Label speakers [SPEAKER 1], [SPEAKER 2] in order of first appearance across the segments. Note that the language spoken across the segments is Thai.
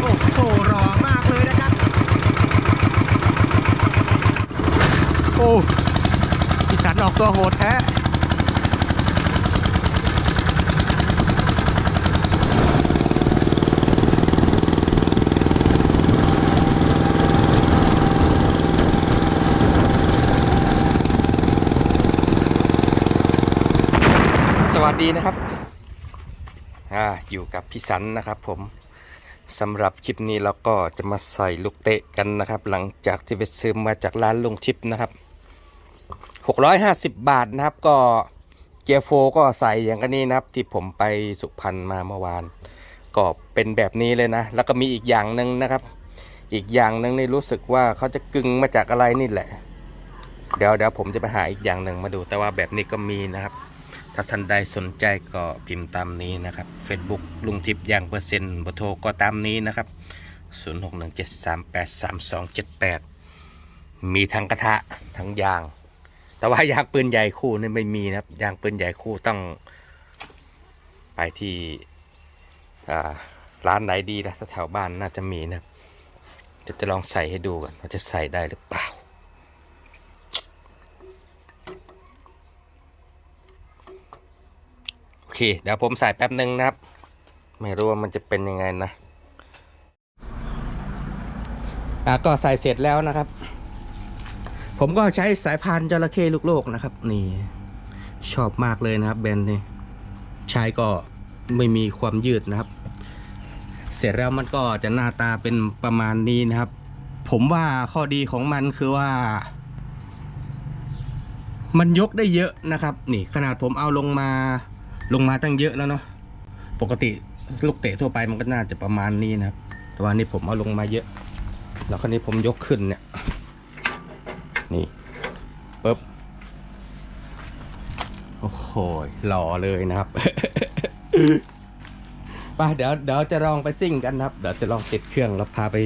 [SPEAKER 1] โอ้โหรอมากเลยนะครับ โอ้พิสันออกตัวโหดแท้ สวัสดีนะครับอ่าอยู่กับพี่สันนะครับผมสำหรับคลิปนี้เราก็จะมาใส่ลูกเตะกันนะครับ หลังจากที่ไปซื้อมาจากร้านลุงทิพย์นะครับ 650 บาทนะครับ ก็เกียร์โฟก็ใส่อย่างกันนี้นะครับ ที่ผมไปสุพรรณมาเมื่อวาน ก็เป็นแบบนี้เลยนะ แล้วก็มีอีกอย่างหนึ่งนะครับ อีกอย่างหนึ่งนี่รู้สึกว่าเขาจะกึ่งมาจากอะไรนี่แหละ เดี๋ยวเดี๋ยวผมจะไปหาอีกอย่างหนึ่งมาดูแต่ว่าแบบนี้ก็มีนะครับ ถ้าท่านใดสนใจก็พิมพ์ตามนี้นะครับ Facebook ลุงทิพย์ย่างเปอร์เซ็นต์เบอร์โทรก็ตามนี้นะครับ 0617383278 มีทั้งกระทะทั้งยาง แต่ว่ายางปืนใหญ่คู่นี่ไม่มีนะครับ ยางปืนใหญ่คู่ต้องไปที่ร้านไหนดีนะถ้าแถวบ้านน่าจะมีนะจะจะลองใส่ให้ดูกันว่าจะใส่ได้หรือเปล่า โอ เค เดี๋ยวผมใส่แป๊บหนึ่งนะครับ ไม่รู้ว่ามันจะเป็นยังไงนะอะก็ใส่เสร็จแล้วนะครับ ผมก็ใช้สายพานจระเข้ลูกโลกนะครับ นี่ ชอบมากเลยนะครับแบรนด์นี้ใช้ก็ไม่มีความยืดนะครับ เสร็จแล้วมันก็จะหน้าตาเป็นประมาณนี้นะครับ ผมว่าข้อดีของมันคือว่า มันยกได้เยอะนะครับ นี่ขนาดผมเอาลงมา ลงมาตั้งเยอะแล้วเนาะปกติลูกเตะทั่วไปมันก็น่าจะประมาณนี้นะครับแต่ว่านี่ผมเอาลงมาเยอะ แล้วคราวนี้ผมยกขึ้นเนี่ย นี่ปึ๊บโอ้โหหล่อเลยนะครับไปเดี๋ยวเดี๋ยวจะลองไปซิ่งกันนะครับ เดี๋ยวจะลองติดเครื่องแล้วพาไป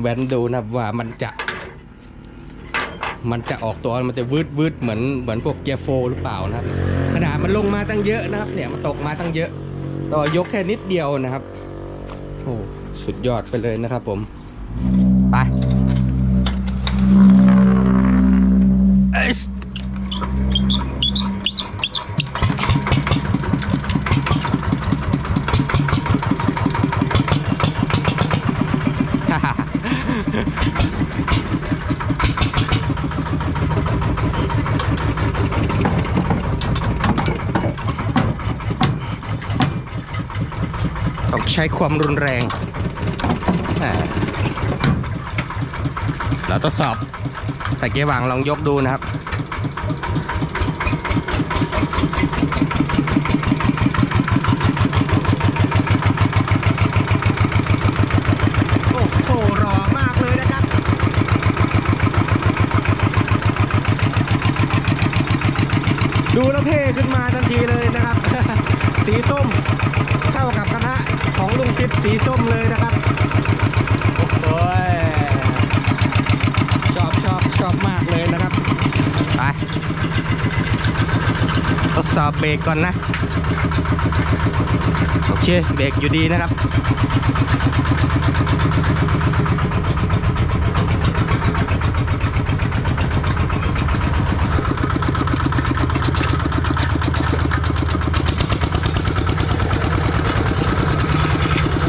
[SPEAKER 1] แว้นดูนะว่ามันจะ มันจะออกตัวมันจะวืดวืดเหมือนเหมือนพวกเกียร์โฟหรือเปล่านะครับ มันลงมาตั้งเยอะนะครับ เนี่ยมันตกมาตั้งเยอะ ต่อยกแค่นิดเดียวนะครับ โอ้สุดยอดไปเลยนะครับผม ไป ใช้ความรุนแรงเราทดสอบใส่เกียร์วางลองยกดูนะครับโอ้โหรอมากเลยนะครับดูแล้วเท่ขึ้นมาทันทีเลยนะครับ สีส้มเข้ากับคณะ ของลุงทิพย์สีส้มเลยนะครับโอ้ยชอบชอบชอบมากเลยนะครับไปทดสอบเบรกก่อนนะโอเคเบรกอยู่ดีนะครับ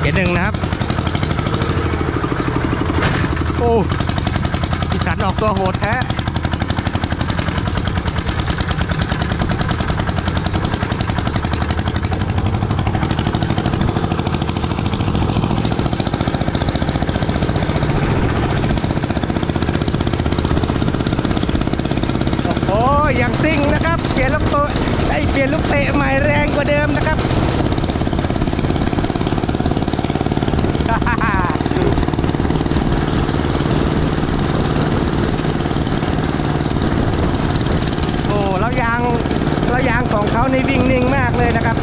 [SPEAKER 1] เกียร์ห นึ่งนะครับ โอ้พิสันออกตัวโหดแท้โอ้ยังซิ่งนะครับ เปลี่ยนลูกโตได้เปลี่ยนลูกเตะใหม่แรงกว่าเดิมนะครับ โอ้แล้วยางแล้วยางของ เขานี่วิ่งนิ่งมากเลยนะครับ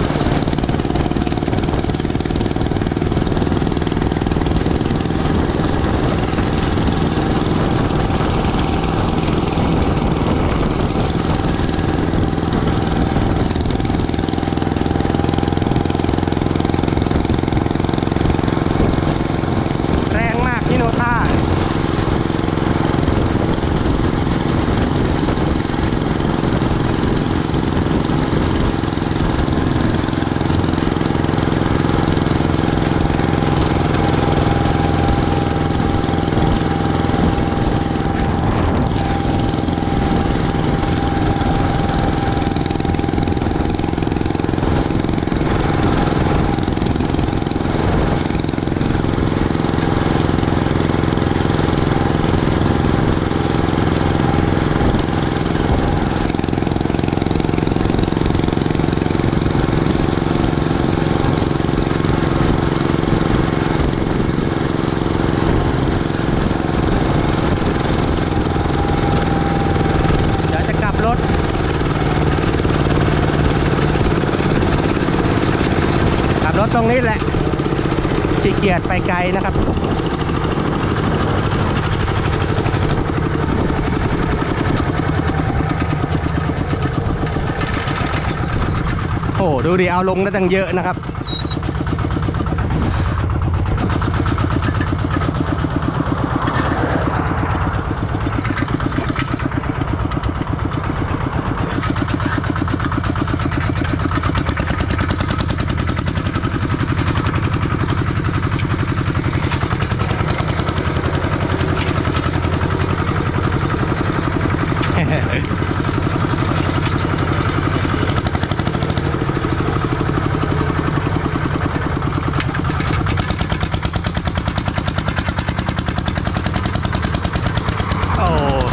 [SPEAKER 1] ถ ขับรถตรง นี้แหละขี้เกียจไปไกลนะครับ โอ้ดูดิเอาลงได้ตั้งเยอะนะครับ โอ้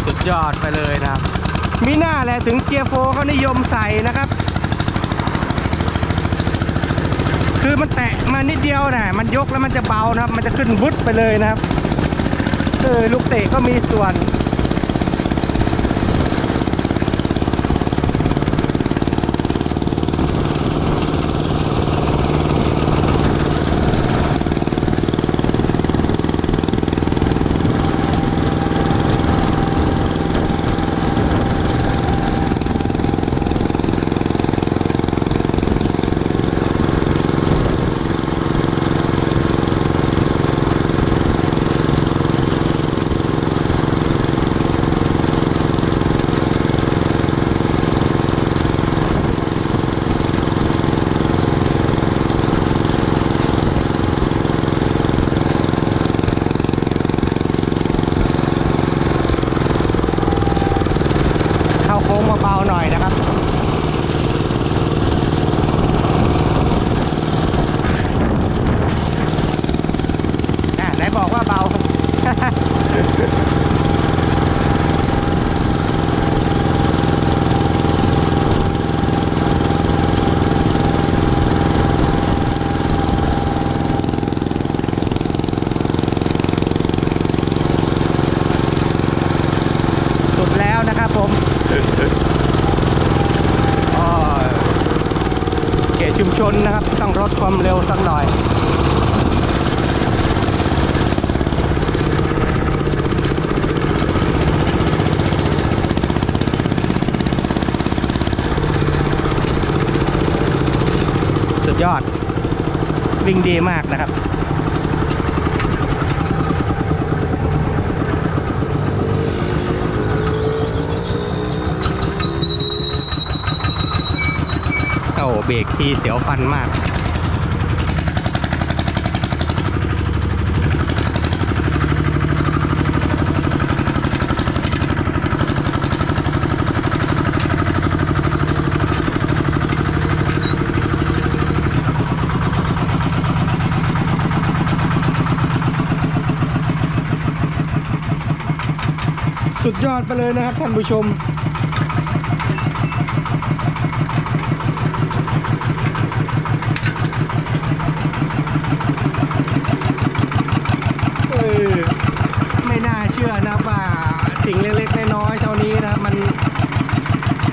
[SPEAKER 1] สุด ยอดไปเลยนะครับ มีหน้าแหละถึงเกียร์โฟร์เขานิยมใส่นะครับ คือมันแตะมานิดเดียวนะมันยกแล้วมันจะเบานะครับ มันจะขึ้นวุดไปเลยนะครับเออลูกเตะก็มีส่วน หน่อยนะครับ อะไหนบอกว่าเบา สุดแล้วนะครับผมอ๋อเขตชุมชนนะครับ ต้องลด ความเร็วสักหน่อยสุดยอด วิ่งดีมากนะครับโอ้เบรกที่เสียวฟันมาก สุดยอดไปเลยนะครับท่านผู้ชม เออไม่น่าเชื่อนะว่าสิ่งเล็กๆน้อยๆเท่านี้นะมัน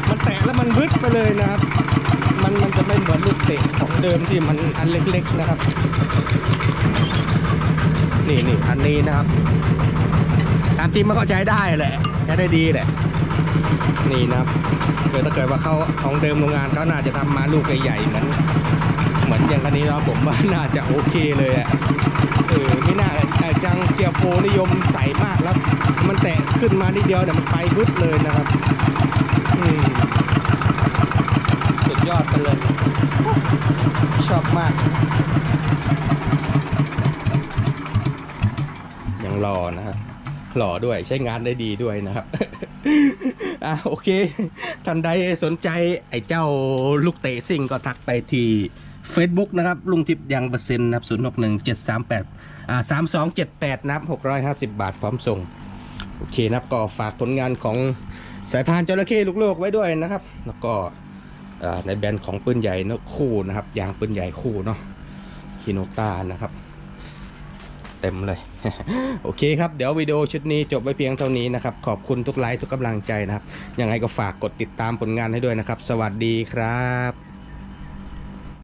[SPEAKER 1] มันแตะแล้วมันวึดไปเลยนะครับ มันมันจะไม่เหมือนลูกเตะของเดิมที่มันอันเล็ก ๆนะครับ นี่นี่อันนี้นะครับามจริงมันก็ใช้ได้แหละ ใช้ได้ดีแหละ นี่นะครับเกิดถ้าเกิดว่าเขาของเดิมโรงงานเขาน่าจะทำมาลูกใหญ่ๆเหมือนเหมือนอย่างคันนี้แล้วผมว่าน่าจะโอเคเลยอะเออไม่น่าแต่จังเกียร์โฟนิยมใส่มากแล้วมันแตะขึ้นมานิดเดียวเนี่ยมันไปพุดเลยนะครับสุดยอดไปเลย ชอบมาก ยังรอนะฮะ หล่อด้วยใช้งานได้ดีด้วยนะครับ อะโอเค ท่านใดสนใจไอ้เจ้าลูกเตะซิ่งก็ทักไปที่ Facebook นะครับ ลุงทิพย์ยังเปอร์เซ็นต์นะครับ0 6 1 7 3 8อ่า3 2 7 8นะครับ650บาทพร้อมส่ง โอเคนะครับก็ฝากผลงานของสายพานจระเข้ลูกโลกไว้ด้วยนะครับ แล้วก็อ่าในแบรนด์ของปืนใหญ่นะคู่นะครับยางปืนใหญ่คู่เนาะฮิโนต้านะครับ เต็มเลย โอเคครับ เดี๋ยววิดีโอชุดนี้จบไว้เพียงเท่านี้นะครับ ขอบคุณทุกไลค์ทุกกำลังใจนะครับ ยังไงก็ฝากกดติดตามผลงานให้ด้วยนะครับ สวัสดีครับ